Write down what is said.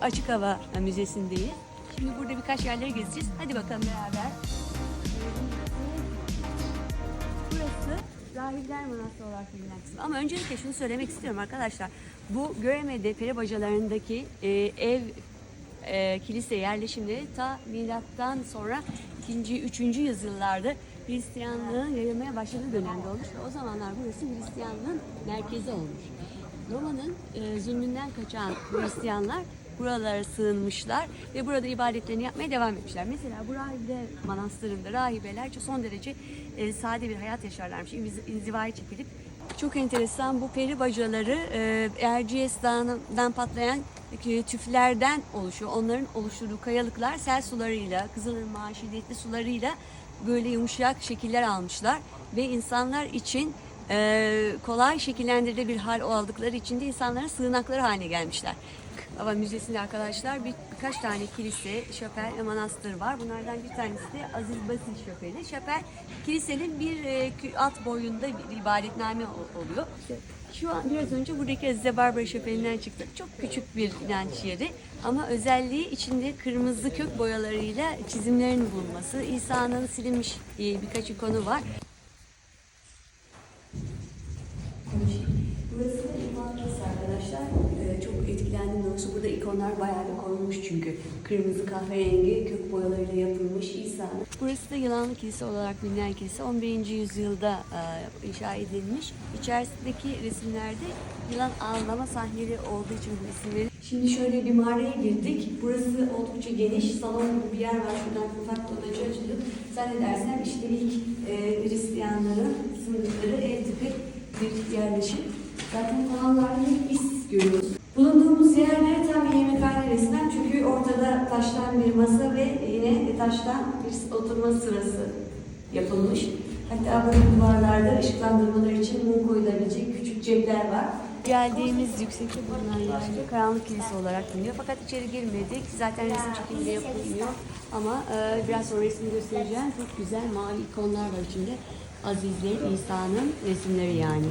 açık hava müzesindeyiz. Şimdi burada birkaç yerleri gezeceğiz. Hadi bakalım beraber. Burası Rahipler Manastırı olarak bilinen kısım. Ama öncelikle şunu söylemek istiyorum arkadaşlar. Bu Göreme'de peri bacalarındaki e, ev e, kilise yerleşimleri ta milattan sonra 2. 3. yüzyıllarda Hristiyanlığın yayılmaya başladığı dönemde olmuş o zamanlar burası Hristiyanlığın merkezi olmuş. Roma'nın e, zulmünden kaçan Hristiyanlar buralara sığınmışlar ve burada ibadetlerini yapmaya devam etmişler. Mesela bu rahibe manastırında rahibeler çok son derece e, sade bir hayat yaşarlarmış. İnzivaya çekilip çok enteresan bu peri bacaları e, Erciyes Dağı'ndan patlayan e, tüflerden oluşuyor. Onların oluşturduğu kayalıklar sel sularıyla, Kızılırmak'ın şiddetli sularıyla böyle yumuşak şekiller almışlar ve insanlar için e, kolay şekillendirilebilir hal aldıkları için de insanların sığınakları haline gelmişler. Hava Müzesi'nde arkadaşlar bir, birkaç tane kilise, şapel ve manastır var. Bunlardan bir tanesi de Aziz Basil Şapeli. Şapel kilisenin bir e, alt boyunda bir ibadetname oluyor. Şu an biraz önce buradaki Azize Barbara Şapeli'nden çıktık. Çok küçük bir inanç yeri ama özelliği içinde kırmızı kök boyalarıyla çizimlerin bulunması. İsa'nın silinmiş birkaç ikonu var. Burası da İmam Kilise arkadaşlar. Ee, çok etkilendim doğrusu. Burada ikonlar bayağı bir korunmuş çünkü. Kırmızı kahverengi kök boyalarıyla yapılmış İsa'nın. Burası da Yılanlı Kilise olarak bilinen kilise. 11. yüzyılda e, inşa edilmiş. İçerisindeki resimlerde yılan avlama sahneleri olduğu için bu. Şimdi şöyle bir mağaraya girdik. Burası oldukça geniş. Salon gibi bir yer var. Şuradan ufak odacı açılıp zannedersem işte ilk e, Hristiyanların sınırları bir yerleşim. Zaten kanallarda hep iz görüyoruz. Bulunduğumuz yerde tam bir yemekhane resmen çünkü ortada taştan bir masa ve yine taştan bir oturma sırası yapılmış. Hatta burada duvarlarda ışıklandırmalar için mum koyulabilecek küçük cepler var. Geldiğimiz yüksekte bulunan yerde karanlık kilise olarak biliniyor. Fakat içeri girmedik. Zaten resim çekimde yapılmıyor. Ama e, biraz sonra resmi göstereceğim. Çok güzel mavi ikonlar var içinde. Azizlerin, İsa'nın resimleri yani.